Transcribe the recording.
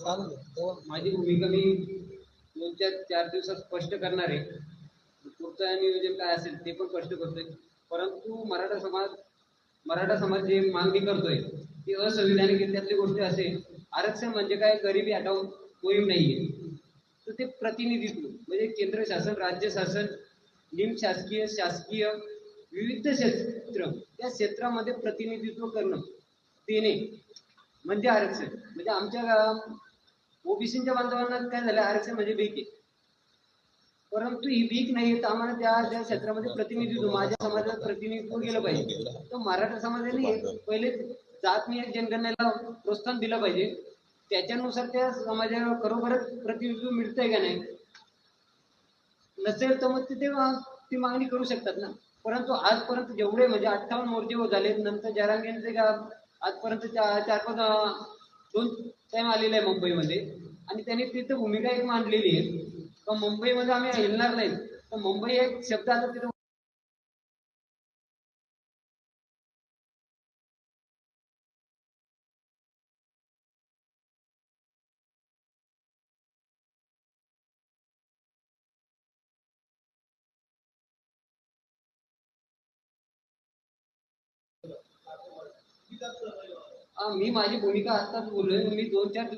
माझी भूमिका मी दोन चार चार दिवसात स्पष्ट करणार आहे. पुढचं नियोजन काय असेल ते पण स्पष्ट करतोय. परंतु मराठा समाज मराठा समाज जे मागणी करतोय ती असंविधानिक आहे. त्यातली गोष्ट असेल आरक्षण म्हणजे काय? गरिबी हटाव मोहीम नाहीये. तर ते प्रतिनिधित्व म्हणजे केंद्र शासन राज्य शासन निमशासकीय शासकीय शासकीय विविध क्षेत्र त्या क्षेत्रामध्ये प्रतिनिधित्व करणं देणे म्हणजे आरक्षण. म्हणजे आमच्या ओबीसीच्या बांधवांना काय झालं? आरक्षण म्हणजे भीक आहे. परंतु ही भीक नाही तर आम्हाला त्या त्या क्षेत्रामध्ये प्रतिनिधित्व माझ्या समाजात प्रतिनिधित्व केलं पाहिजे? तर मराठा समाजाने पहिले जात जनगणनेला प्रोत्साहन दिलं पाहिजे. त्याच्यानुसार त्या समाजाला खरोखरच प्रतिनिधित्व मिळतंय का नाही? नसेल तर मग ते ती मागणी करू शकतात ना. परंतु आजपर्यंत जेवढे म्हणजे अठ्ठावन्न मोर्चे झाले नंतर जरांगेंचे का आजपर्यंत चार चार पाच दोन टाइम आलेले आहे मुंबईमध्ये. आणि त्यांनी तिथं भूमिका एक मांडलेली आहे. का मुंबईमध्ये आम्ही हिलणार नाही. तर मुंबई एक शब्द आता तिथं मी माझी भूमिका आताच बोललोय. मी दोन चार